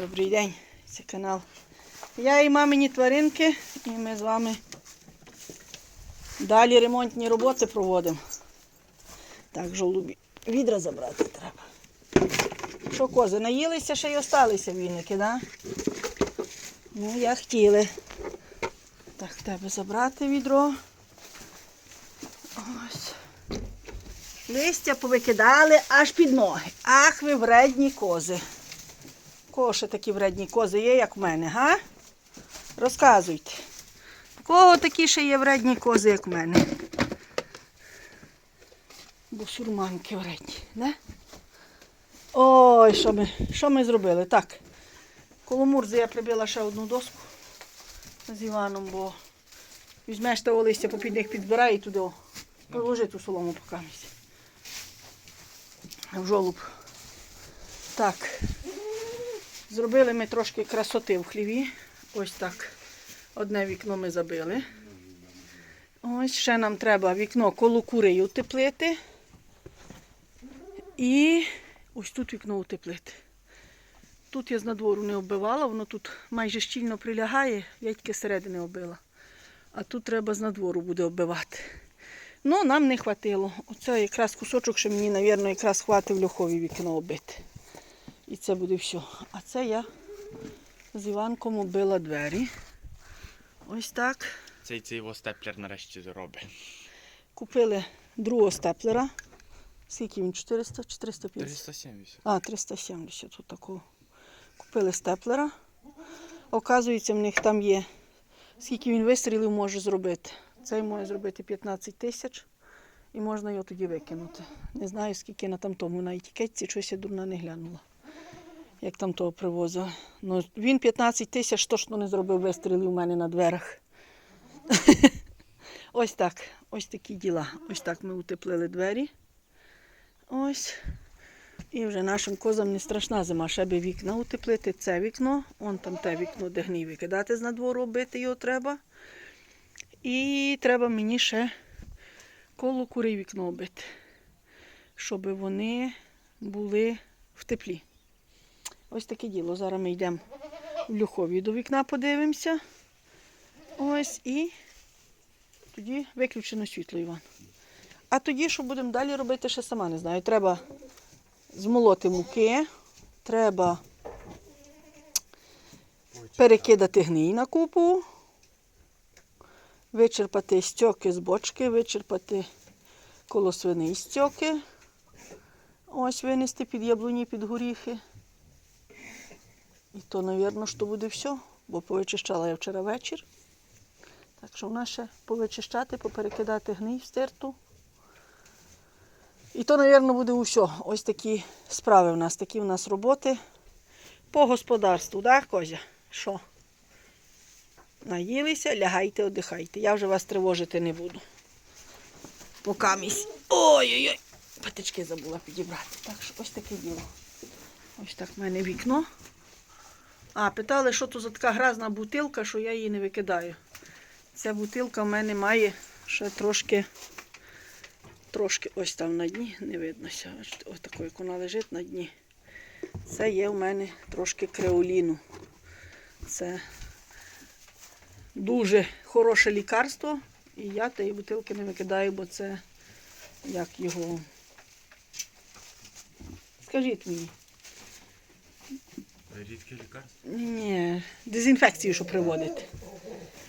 Добрий день, це канал. Я і мамині тваринки, і ми з вами далі ремонтні роботи проводимо. Так, жолубі. Відра забрати треба. Що, кози, наїлися ще й осталися вінники, да? Ну, я хотіли. Так, треба забрати відро. Ось. Листя повикидали аж під ноги. Ах, ви вредні кози. Кого ще такі вредні кози є, як в мене, га? Розказуйте. У кого такі ще є вредні кози, як в мене? Бусурманки вредні, не? Ой, що ми, що ми зробили? Так. Коло мурзи я прибила ще одну доску з Іваном, бо візьмеш того листя, попід них підбирай і туди положи ту солому покамість. В жолуб. Так. Зробили ми трошки красоти в хліві. Ось так. Одне вікно ми забили. Ось ще нам треба вікно коло кури утеплити. І ось тут вікно утеплити. Тут я з надвору не оббивала, воно тут майже щільно прилягає, я тільки середини оббила. А тут треба з надвору буде оббивати. Ну, нам не хватило. Оце якраз кусочок, що мені, мабуть, якраз хватить в льохові вікно оббити. І це буде все. А це я з Іванком оббила двері. Ось так. Цей цей його степлер нарешті зробить. Купили другого степлера. Скільки він? 400 чи 350? 370. А, 370 тут такого. Купили степлера. Оказується, в них там є, скільки він вистрілів може зробити. Цей може зробити 15 тисяч і можна його тоді викинути. Не знаю, скільки на там тому на етикетці, щось я дурна не глянула. Як там того привозили. Ну, він 15 тисяч точно не зробив вистрілів у мене на дверях. Ось так. Ось такі діла. Ось так ми утеплили двері. Ось. І вже нашим козам не страшна зима, ще би вікна утеплити. Це вікно, он там те вікно, де гній викидати з надвору, бити його треба. І треба мені ще коло кури вікно обити, щоб вони були в теплі. Ось таке діло. Зараз ми йдемо в Люхові до вікна, подивимося. Ось і тоді виключено світло, Іван. А тоді, що будемо далі робити, ще сама не знаю. Треба змолоти муки, треба перекидати гній на купу, вичерпати стьоки з бочки, вичерпати коло свини стьоки. Ось винести під яблуні, під горіхи. І то, мабуть, що буде все, бо повичищала я вчора вечір. Так що в нас ще повичищати, поперекидати гній в стирту. І то, мабуть, буде усе. Ось такі справи в нас, такі в нас роботи по господарству, так, Козя? Що? Наїлися, лягайте, одихайте. Я вже вас тривожити не буду. Покамість. Ой-ой-ой. Патички забула підібрати. Так що ось таке діло. Ось так в мене вікно. А, питали, що то за така гразна бутилка, що я її не викидаю. Ця бутилка в мене має ще трошки трошки ось там на дні, не виднося. Ось такою, як вона лежить на дні. Це є в мене трошки креоліну. Це дуже хороше лікарство. І я тієї бутилки не викидаю, бо це як його. Скажіть мені. Рідке лікарство. Ні, дезінфекцію, що приводить.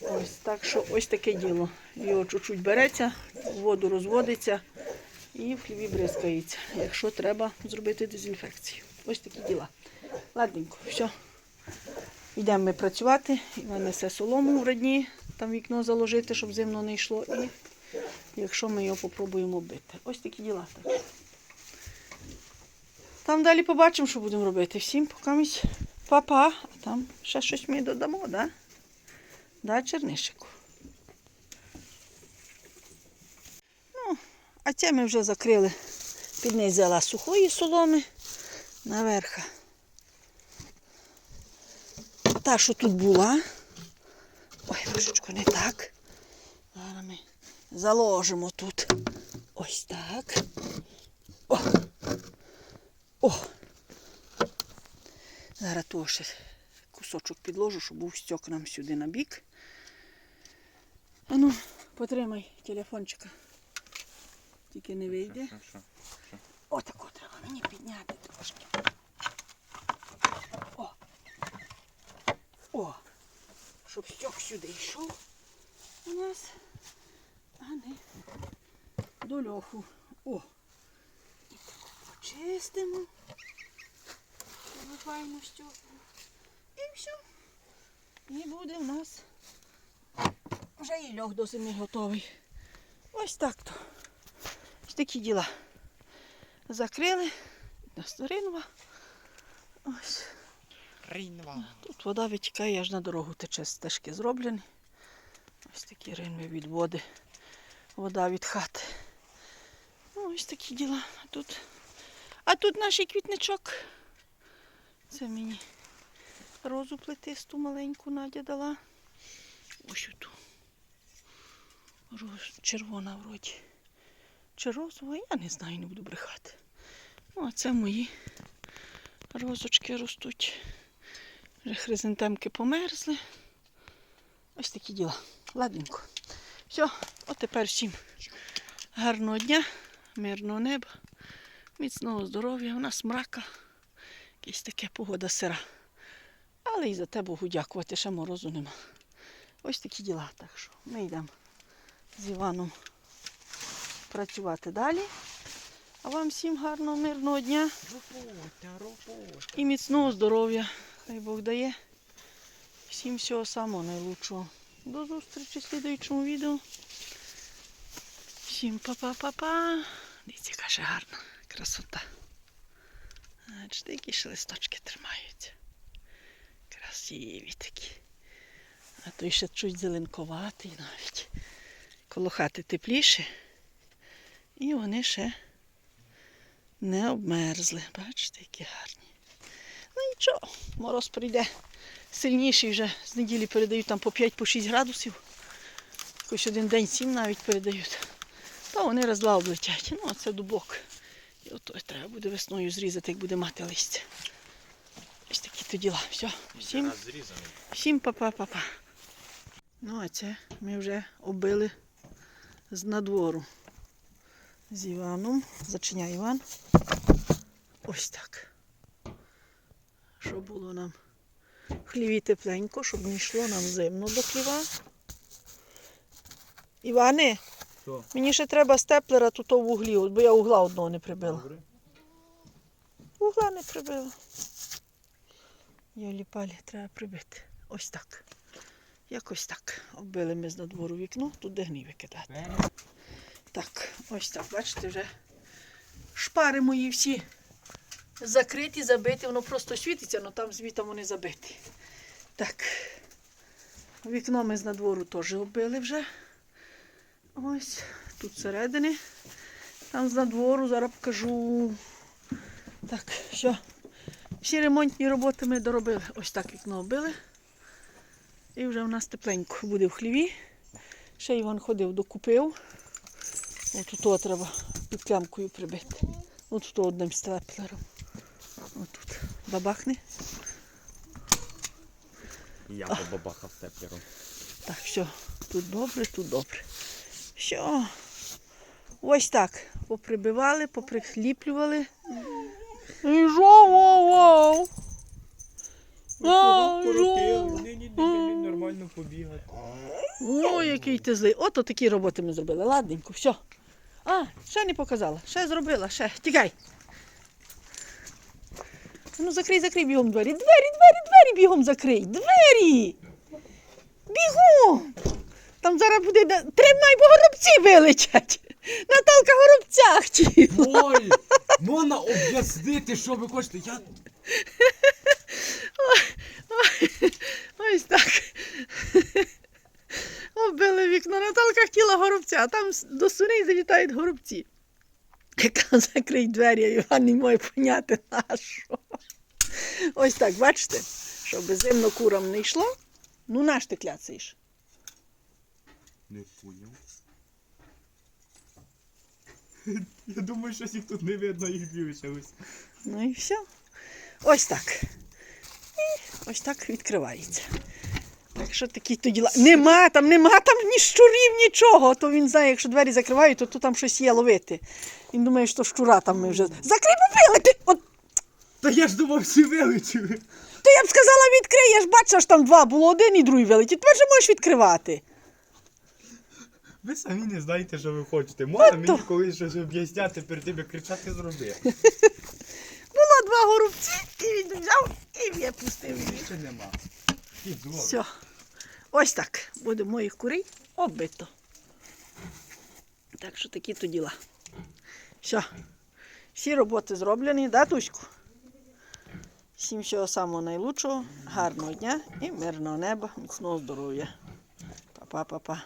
Ось так що ось таке діло. Його чуть-чуть береться, воду розводиться і в хліві бризкається. Якщо треба зробити дезінфекцію. Ось такі діла. Ладненько, все. Йдемо ми працювати. Іван несе солому в родні, там вікно заложити, щоб зимно не йшло. І якщо ми його попробуємо бити. Ось такі діла. Так. Там далі побачимо, що будемо робити. Всім покамість па-па. А там ще щось ми додамо? Да? Да, чернишику. Ну, а це ми вже закрили. Під неї взяла сухої соломи наверха. Та, що тут була. Ой, трошечку не так. Зараз ми заложимо тут. Ось так. О! О! Зараз зараз того ще кусочок підложу, щоб був стьок нам сюди на бік. А ну, потримай телефончика. Тільки не вийде. Отако треба мені підняти трошки. О. О. Щоб стьок сюди йшов у нас. А не до льоху. О. І так почистимо. Файно стьок. І все. І буде в нас вже і льох до зими готовий. Ось так то. Ось такі діла закрили. Сторінова. Ось. Рінва. Тут вода витікає, аж на дорогу тече стежки зроблені. Ось такі ринви від води. Вода від хати. Ну, ось такі діла. А тут, а тут наш квітничок. Це мені розу плетисту маленьку Надя дала. Ось оту. Роз, червона вроді. Чи розова, я не знаю, не буду брехати. Ну, а це мої розочки ростуть. Вже хризантемки померзли. Ось такі діла. Ладненько. Все, от тепер всім гарного дня, мирного неба, міцного здоров'я. У нас мрака. Якась таке погода сира. Але і за те Богу дякувати, ще морозу нема. Ось такі діла. Так що ми йдемо з Іваном працювати далі. А вам всім гарного, мирного дня Робота, робота. і міцного здоров'я. Хай Бог дає. Всім всього самого найлучшого. До зустрічі в слідуючому відео. Всім па-па-па-па. Дивіться, яка ще гарна красота. Бачите, які ще листочки тримаються. Красиві такі. А той ще чуть зеленковатий навіть. Коло хати тепліше. І вони ще не обмерзли. Бачите, які гарні. Ну нічого, мороз прийде сильніший вже. З неділі передають там по 5-6 градусів. Якось один день 7 навіть передають. То вони раз-два облетять. Ну, а це дубок. І ото треба буде весною зрізати, як буде мати листя. Ось такі то діла. Все, всім, всім па-па-па-па. Ну, а це ми вже оббили з надвору. З Іваном. Зачиняй Іван. Ось так. Щоб було нам хліві тепленько, щоб не йшло нам зимно до хліва. Іване, Що? мені ще треба степлера тут в углі, бо я угла одного не прибила. Угла не прибила. Йолі палі треба прибити. Ось так. Якось так. Оббили ми з надвору вікно, тут де гній викидати. Так, ось так, бачите, вже шпари мої всі закриті, забиті, воно просто світиться, але там звітом вони забиті. Так. Вікно ми з надвору теж оббили вже. Ось, тут всередини. Там з надвору, зараз покажу. Так, що? Всі ремонтні роботи ми доробили. Ось так вікно оббили. І вже в нас тепленько буде в хліві. Ще Іван ходив, докупив. Ось тут треба під клямкою прибити. Ось тут одним степлером. Ось тут. Бабахне. Я побабахав теплером. Так, все, тут добре, тут добре. Все. Ось так. Поприбивали, поприхліплювали. І жо, вау, вау. А, жо. нормально побігати. О, який ти злий. Ото такі роботи ми зробили. Ладненько, все. А, ще не показала. Ще зробила, ще. Тікай. Ну, закрий, закрий бігом двері. Двері, двері, двері бігом закрий. Двері. Бігом. Там зараз буде. Тримай, бо горобці вилетять. Наталка горобця хотіла. Ой, можна об'яснити, що ви хочете. Я Ось так. Оббили вікно. Наталка хотіла горобця, а там до свиней залітають горобці. Яка закрий двері, Іван не може поняти на що. Ось так, бачите, щоб зимно курам не йшло. Ну наш ти кляцаєш. Не поняв. Я думаю, що їх тут не видно, їх більше ось. Ну і все. Ось так. ось так відкривається. Так що такі то діла. Нема там, нема там ні щурів, нічого. То він знає, якщо двері закривають, то тут там щось є ловити. Він думає, що щура там ми вже. Закрий попилити! От Та я ж думав, всі вилетіли. то я б сказала, відкрий, я ж бачила, що там два було один і другий вилетів. Тепер же можеш відкривати. Ви самі не знаєте, що ви хочете. Можна мені колись щось об'ясняти перед тим, як кричати зроби. Було два горобці, і він взяв і випустив їх. Більше нема. Все. Ось так буде моїх курей оббито. Так що такі то діла. Все. Всі роботи зроблені, да, Туську? Всім всього самого найлучшого, гарного дня і мирного неба, міцного здоров'я. Па-па-па-па.